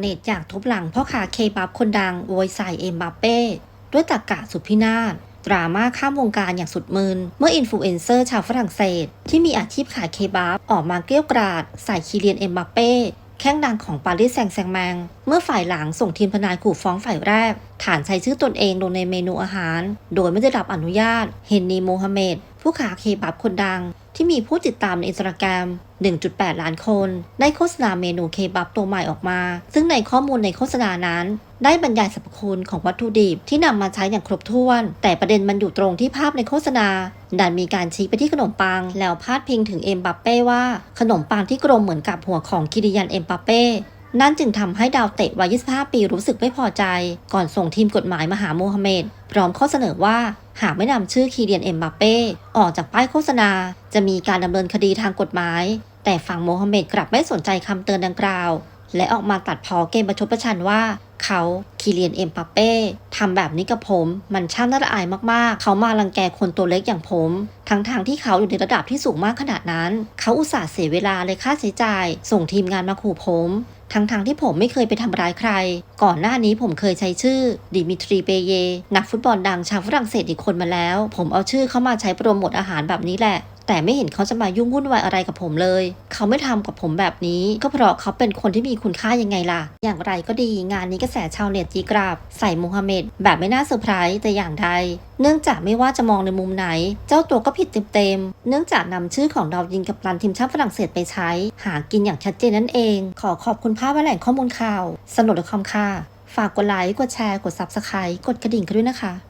เน็ตอยากทุบหลังพ่อค้าเคบับคนดังโวยใส่เอ็มบัปเป้ด้วยตรกกะสุดพินาศดราม่าข้ามวงการอย่างสุดมืน เมื่ออินฟลูเอนเซอร์ชาวฝรั่งเศส ที่มีอาชีพขายเคบับออกมาเกลี้ยวกราด ใส่คีเลียนเอ็มบัปเป้แข้งดังของปารีสแซงต์แซงแมง เมื่อฝ่ายหลังส่งทีมทนายขู่ฟ้องฝ่ายแรก ฐานใช้ชื่อตนเองลงในเมนูอาหาร โดยไม่ได้รับอนุญาต เฮนนีโมฮัมเหม็ด ผู้ขายเคบับคนดัง ที่มีผู้ติดตามในอินสตาแกรม 1.8 ล้านคน ได้โฆษณาเมนูเคบับตัวใหม่ออกมา ซึ่งในข้อมูลในโฆษณานั้น ได้บรรยายสรรพคุณของวัตถุดิบที่นำมาใช้อย่างครบถ้วน แต่ประเด็นมันอยู่ตรงที่ภาพในโฆษณา ดันมีการชี้ไปที่ขนมปัง แล้วพาดพิงถึงเอ็มบัปเป้ว่า ขนมปังที่กลมเหมือนกับหัวของคิริยันเอ็มบัปเป้ นั่นจึงทำให้ดาวเตะวัย 25 ปีรู้สึกไม่พอใจ ก่อนส่งทีมกฎหมายมาหาโมฮัมเหม็ดพร้อมข้อเสนอว่าหากไม่นำชื่อคีเดียนเอ็มบาเป้ออกจากป้ายโฆษณา จะมีการดำเนินคดีทางกฎหมาย แต่ฝั่งโมฮัมเหม็ดกลับไม่สนใจคำเตือนดังกล่าว และออกมาตัดพอเกมประชดประชันว่า เขา คีเรียนเอ็มบัปเป้ทำแบบนี้กับผม มันช่างน่าละอายมากๆ เขามารังแกคนตัวเล็กอย่างผม ทั้งๆทที่เขาอยู่ในระดับที่สูงมากขนาดนั้น เขาอุตส่าห์เสียเวลาเลยค่าใช้จ่าย ส่งทีมงานมาขู่ผม ทั้งๆทที่ผมไม่เคยไปทำร้ายใคร ก่อนหน้านี้ผมเคยใช้ชื่อดิมิทรีเปเย นักฟุตบอลดังชาวฝรั่งเศสอีกคนมาแล้ว ผมเอาชื่อเขามาใช้โปรโมทอาหารแบบนี้แหละ แต่ไม่เห็นเขาจะมายุ่งวุ่นวายอะไรกับผมเลย เขาไม่ทำกับผมแบบนี้ ก็เพราะเขาเป็นคนที่มีคุณค่ายังไงล่ะ อย่างไรก็ดีงานนี้กระแสชาวเน็ตจีกราบ ใส่มูฮัมเหม็ดแบบไม่น่าเซอร์ไพรส์แต่อย่างใดเนื่องจากไม่ว่าจะมองในมุมไหน เจ้าตัวก็ผิดเต็มๆ เนื่องจากนำชื่อของดาวยิงกับรันทีมชาติฝรั่งเศสไปใช้ หากินอย่างชัดเจนนั่นเอง ขอขอบคุณภาพและแหล่งข้อมูลข่าว สนุกและคอมค่ะ ฝากกดไลค์ กดแชร์ กด Subscribe กดกระดิ่งกันด้วยนะคะ